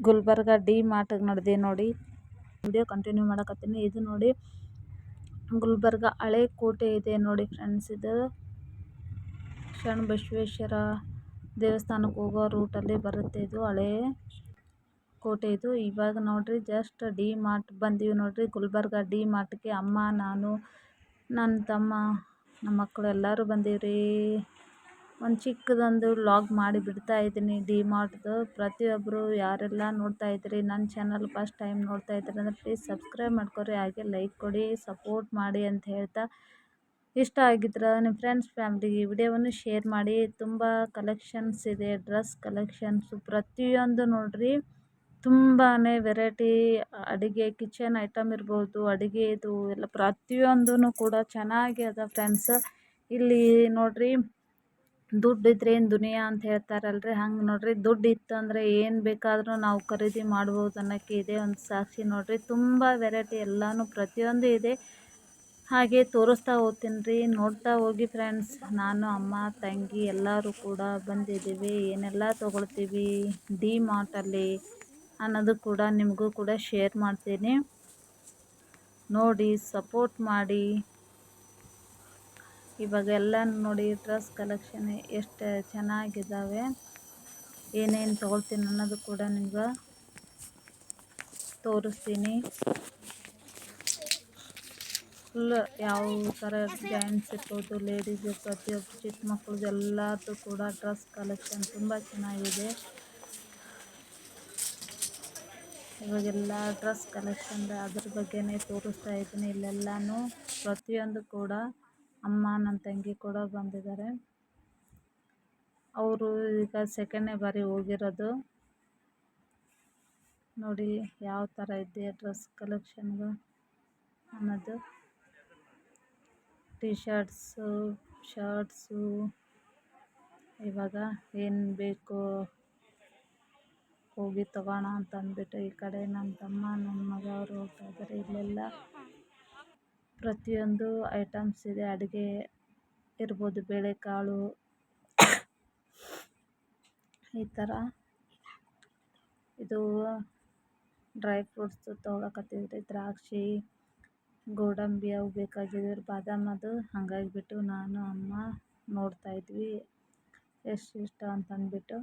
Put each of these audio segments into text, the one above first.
Gulbarga D ಮಾರ್ಟಿಗೆ ನಡೆದೆ, ನೋಡಿ. ವಿಡಿಯೋ ಕಂಟಿನ್ಯೂ ಮಾಡಕತ್ತೀನಿ. ಇದು ನೋಡಿ, ಗುಲ್ಬರ್ಗ ಹಳೆ ಕೋಟೆ ಇದೆ ನೋಡಿ ಫ್ರೆಂಡ್ಸ್ ಇದು ಶರಣ ಬಸವೇಶ್ವರ ದೇವಸ್ಥಾನಕ್ಕೆ ಹೋಗೋ ರೂಟಲ್ಲಿ ಬರುತ್ತೆ ಇದು, ಹಳೆ ಕೋಟೆ ಇದು. ಇವಾಗ ನೋಡ್ರಿ ಜಸ್ಟ್ ಡಿ ಮಾರ್ಟ್ ಬಂದೀವಿ ನೋಡ್ರಿ. ಗುಲ್ಬರ್ಗ ಡಿ ಮಾರ್ಟ್ಗೆ ಅಮ್ಮ, ನಾನು, ನನ್ನ ತಮ್ಮ, ನಮ್ಮ ಮಕ್ಕಳು ಎಲ್ಲರೂ ಬಂದೀವ್ರಿ. ಒಂದು ಚಿಕ್ಕದೊಂದು ವ್ಲಾಗ್ ಮಾಡಿ ಬಿಡ್ತಾ ಇದ್ದೀನಿ. ಡಿ ಮಾರ್ಟ್ದು ಪ್ರತಿಯೊಬ್ಬರು ಯಾರೆಲ್ಲ ನೋಡ್ತಾ ಇದ್ದೀರಿ ನನ್ನ ಚಾನಲ್ ಫಸ್ಟ್ ಟೈಮ್ ನೋಡ್ತಾ ಇದ್ದೀರಿ ಅಂದರೆ ಪ್ಲೀಸ್ ಸಬ್ಸ್ಕ್ರೈಬ್ ಮಾಡ್ಕೊರಿ, ಹಾಗೆ ಲೈಕ್ ಕೊಡಿ ಸಪೋರ್ಟ್ ಮಾಡಿ ಅಂತ ಹೇಳ್ತಾ ಇಷ್ಟ ಆಗಿದ್ರೆ ನಿಮ್ಮ ಫ್ರೆಂಡ್ಸ್ ಫ್ಯಾಮ್ಲಿಗೆ ವಿಡಿಯೋವನ್ನು ಶೇರ್ ಮಾಡಿ. ತುಂಬ ಕಲೆಕ್ಷನ್ಸ್ ಇದೆ ಡ್ರೆಸ್ ಕಲೆಕ್ಷನ್ಸು ಪ್ರತಿಯೊಂದು ನೋಡಿರಿ. ತುಂಬಾ ವೆರೈಟಿ ಅಡುಗೆ ಕಿಚನ್ ಐಟಮ್ ಇರ್ಬೋದು ಅಡುಗೆದು ಎಲ್ಲ ಪ್ರತಿಯೊಂದೂ ಕೂಡ ಚೆನ್ನಾಗಿ ಅದ ಫ್ರೆಂಡ್ಸ್ ಇಲ್ಲಿ ನೋಡಿರಿ. ದುಡ್ಡು ಇದ್ರೆ ಏನು ದುನಿಯಾ ಅಂತ ಹೇಳ್ತಾರಲ್ರಿ? ಹಂಗೆ ನೋಡ್ರಿ ದುಡ್ಡು ಇತ್ತಂದರೆ ಏನು ಬೇಕಾದರೂ ನಾವು ಖರೀದಿ ಮಾಡ್ಬೋದು ಅನ್ನೋಕ್ಕೆ ಇದೇ ಒಂದು ಸಾಕ್ಷಿ ನೋಡಿರಿ. ತುಂಬ ವೆರೈಟಿ ಎಲ್ಲನೂ ಪ್ರತಿಯೊಂದು ಇದೆ. ಹಾಗೆ ತೋರಿಸ್ತಾ ಹೋಗ್ತೀನಿ ರೀ ನೋಡ್ತಾ ಹೋಗಿ ಫ್ರೆಂಡ್ಸ್ ನಾನು, ಅಮ್ಮ, ತಂಗಿ ಎಲ್ಲರೂ ಕೂಡ ಬಂದಿದ್ದೀವಿ. ಏನೆಲ್ಲ ತೊಗೊಳ್ತೀವಿ? ಡಿ ಮಾರ್ಟಲ್ಲಿ ಅನ್ನೋದು ಕೂಡ ನಿಮಗೂ ಕೂಡ ಶೇರ್ ಮಾಡ್ತೀನಿ. ನೋಡಿ ಸಪೋರ್ಟ್ ಮಾಡಿ. ಇವಾಗ ಎಲ್ಲ ನೋಡಿ ಡ್ರೆಸ್ ಕಲೆಕ್ಷನ್ ಎಷ್ಟು ಚೆನ್ನಾಗಿದ್ದಾವೆ ಏನೇನು ತೊಗೊಳ್ತೀನಿ ಅನ್ನೋದು ಕೂಡ ನಿಮ್ಗೆ ತೋರಿಸ್ತೀನಿ. ಫುಲ್ ಯಾವ ಥರ ಜೆಂಟ್ಸ್ ಇರ್ಬೋದು ಲೇಡೀಸ್ ಪ್ರತಿಯೊಬ್ಬರು ಚಿಕ್ಕ ಮಕ್ಕಳದ್ದು ಕೂಡ ಡ್ರೆಸ್ ಕಲೆಕ್ಷನ್ ತುಂಬ ಚೆನ್ನಾಗಿದೆ. ಇವಾಗೆಲ್ಲ ಡ್ರೆಸ್ ಕಲೆಕ್ಷನ್ ಅದ್ರ ಬಗ್ಗೆನೇ ತೋರಿಸ್ತಾ ಇದ್ದೀನಿ ಇಲ್ಲೆಲ್ಲನೂ. ಪ್ರತಿಯೊಂದು ಕೂಡ ಅಮ್ಮ ನನ್ನ ತಂಗಿ ಕೂಡ ಬಂದಿದ್ದಾರೆ. ಅವರು ಈಗ ಸೆಕೆಂಡ್ನೇ ಬಾರಿ ಹೋಗಿರೋದು. ನೋಡಿ ಯಾವ ಥರ ಇದೆ ಡ್ರೆಸ್ ಕಲೆಕ್ಷನ್ಗಳು ಅನ್ನೋದು. ಟಿ ಶರ್ಟ್ಸು ಶರ್ಟ್ಸು ಇವಾಗ ಏನು ಬೇಕು ಹೋಗಿ ತಗೋಣ ಅಂತ ಅಂದ್ಬಿಟ್ಟು ಈ ಕಡೆ ನನ್ನ ತಮ್ಮ ನನ್ನ ಮಗ ಅವರು ಹೋಗ್ತಾಯಿದ್ದಾರೆ ಇಲ್ಲೆಲ್ಲ. ಪ್ರತಿಯೊಂದು ಐಟಮ್ಸ್ ಇದೆ. ಅಡುಗೆ ಇರ್ಬೋದು, ಬೇಳೆಕಾಳು, ಈ ಥರ ಇದು ಡ್ರೈ ಫ್ರೂಟ್ಸ್ ತೊಗೊಳಕತ್ತೀವಿ ದ್ರಾಕ್ಷಿ, ಗೋಡಂಬಿ ಅವು ಬೇಕಾಗಿದ್ದರು ಬಾದಾಮ್ ಅದು ಹಾಗಾಗಿಬಿಟ್ಟು ನಾನು, ಅಮ್ಮ ನೋಡ್ತಾ ಇದ್ವಿ. ಎಷ್ಟು ಇಷ್ಟ ಅಂತಂದ್ಬಿಟ್ಟು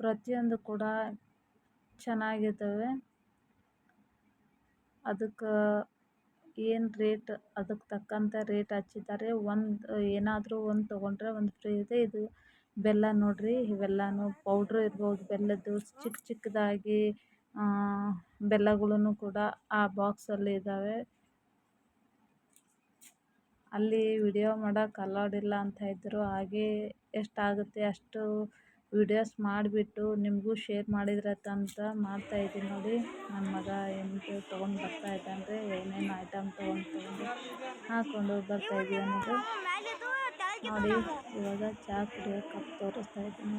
ಪ್ರತಿಯೊಂದು ಕೂಡ ಚೆನ್ನಾಗಿದ್ದಾವೆ. ಅದಕ್ಕೆ ಏನು ರೇಟ್ ಅದಕ್ಕೆ ತಕ್ಕಂತೆ ರೇಟ್ ಹಚ್ಚಿದ್ದಾರೆ. ಒಂದು, ಏನಾದರೂ ಒಂದು ತೊಗೊಂಡ್ರೆ ಒಂದು ಫ್ರೀ ಇದೆ. ಇದು ಬೆಲ್ಲ ನೋಡಿರಿ, ಇವೆಲ್ಲನೂ ಪೌಡ್ರ್ ಇರ್ಬೋದು. ಬೆಲ್ಲದ್ದು ಚಿಕ್ಕ ಚಿಕ್ಕದಾಗಿ ಬೆಲ್ಲಗಳೂ ಕೂಡ ಆ ಬಾಕ್ಸಲ್ಲಿ ಇದ್ದಾವೆ ಅಲ್ಲಿ ವಿಡಿಯೋ ಮಾಡೋಕೆ ಅಲೌಡ್ ಇಲ್ಲ ಅಂತ ಇದ್ದರು ಹಾಗೇ ಎಷ್ಟಾಗುತ್ತೆ ಅಷ್ಟು ವೀಡಿಯೋಸ್ ಮಾಡಿಬಿಟ್ಟು ನಿಮಗೂ ಶೇರ್ ಮಾಡಿದ್ರತ್ತಂತ ಅಂತ ಇದ್ದೀನಿ ನೋಡಿ. ನನ್ನ ಮಗ ಎಂಟು ತೊಗೊಂಡು ಬರ್ತಾಯಿದ್ದಾನೆ ಏನೇನು ಐಟಮ್ ತೊಗೊಂಡು ತೊಗೊಂಡು ಹಾಕ್ಕೊಂಡು ಬರ್ತಾಯಿದ್ದೀವಿ ಅನ್ನೋದು. ನೋಡಿ, ಇವಾಗ ಚಹಾ ಕುಡಿಯೋ ಕಪ್ ತೋರಿಸ್ತಾ ಇದ್ದೀನಿ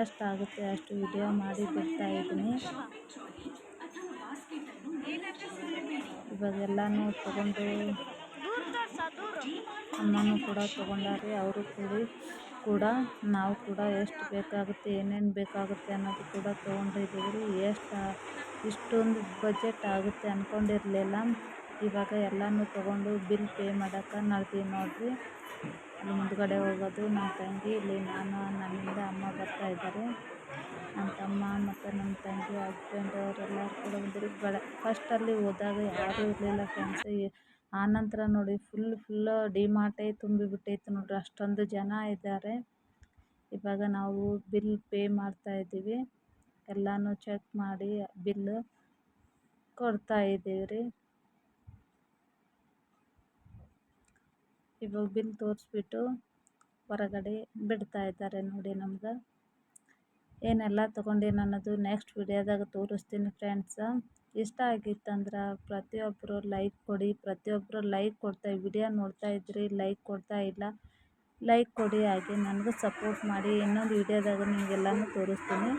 ಎಷ್ಟಾಗುತ್ತೆ ಅಷ್ಟು ವಿಡಿಯೋ ಮಾಡಿ ಬಿಡ್ತಾಯಿದ್ದೀನಿ ಇವಾಗೆಲ್ಲನೂ ತೊಗೊಂಡು ಅಮ್ಮನೂ ಕೂಡ ತೊಗೊಂಡಾರೆ, ಅವರು ಕೂಡಿ ಕೂಡ ನಾವು ಕೂಡ ಎಷ್ಟು ಬೇಕಾಗುತ್ತೆ, ಏನೇನು ಬೇಕಾಗುತ್ತೆ ಅನ್ನೋದು ಕೂಡ ತೊಗೊಂಡಿದ್ದೀವಿ. ಎಷ್ಟು, ಇಷ್ಟೊಂದು ಬಜೆಟ್ ಆಗುತ್ತೆ ಅಂದ್ಕೊಂಡಿರ್ಲಿಲ್ಲ ಇವಾಗ ಎಲ್ಲನೂ ತೊಗೊಂಡು ಬಿಲ್ ಪೇ ಮಾಡೋಕೆ ನಡ್ದೀವಿ ನೋಡಿರಿ. ಅಲ್ಲಿ ಮುಂದುಗಡೆ ಹೋಗೋದು ನಮ್ಮ ತಂಗಿ, ಇಲ್ಲಿ ನಾನು, ನನ್ನಿಂದ ಅಮ್ಮ ಬರ್ತಾ ಇದ್ದಾರೆ. ನಮ್ಮ ತಮ್ಮ ಮತ್ತು ನನ್ನ ತಂಗಿ ಹಸ್ಬೆಂಡ್ ಅವರೆಲ್ಲರೂ ಕೂಡ ಬಂದಿದ್ರು. ಬಳ ಫಸ್ಟಲ್ಲಿ ಹೋದಾಗ ಯಾರೂ ಇರಲಿಲ್ಲ ಫ್ರೆಂಡ್ಸ್ ಆನಂತರ ನೋಡಿ ಫುಲ್ ಫುಲ್ಲು ಡಿಮಾರ್ಟೇ ತುಂಬಿಬಿಟ್ಟೈತೆ ನೋಡಿರಿ. ಅಷ್ಟೊಂದು ಜನ ಇದ್ದಾರೆ. ಇವಾಗ ನಾವು ಬಿಲ್ ಪೇ ಮಾಡ್ತಾಯಿದ್ದೀವಿ ಎಲ್ಲನೂ ಚೆಕ್ ಮಾಡಿ ಬಿಲ್ ಕೊಡ್ತಾ ಇದ್ದೀವಿ ರೀ. ಇವಾಗ ಬಿಲ್ ತೋರಿಸ್ಬಿಟ್ಟು ಹೊರಗಡೆ ಬಿಡ್ತಾ ಇದ್ದಾರೆ ನೋಡಿ ನಮ್ಗೆ ಏನೆಲ್ಲ ತೊಗೊಂಡೀನಿ ಅನ್ನೋದು ನೆಕ್ಸ್ಟ್ ವೀಡಿಯೋದಾಗ ತೋರಿಸ್ತೀನಿ ಫ್ರೆಂಡ್ಸ ಇಷ್ಟ ಆಗಿತ್ತಂದ್ರೆ ಪ್ರತಿಯೊಬ್ಬರು ಲೈಕ್ ಕೊಡಿ ಪ್ರತಿಯೊಬ್ಬರು ಲೈಕ್ ಕೊಡ್ತಾ ವಿಡಿಯೋ ನೋಡ್ತಾ ಇದ್ರಿ ಲೈಕ್ ಕೊಡ್ತಾ ಇಲ್ಲ ಲೈಕ್ ಕೊಡಿ ಹಾಗೆ ನನಗೂ ಸಪೋರ್ಟ್ ಮಾಡಿ ಇನ್ನೊಂದು ವೀಡಿಯೋದಾಗ ನಿಮಗೆಲ್ಲನೂ ತೋರಿಸ್ತೀನಿ.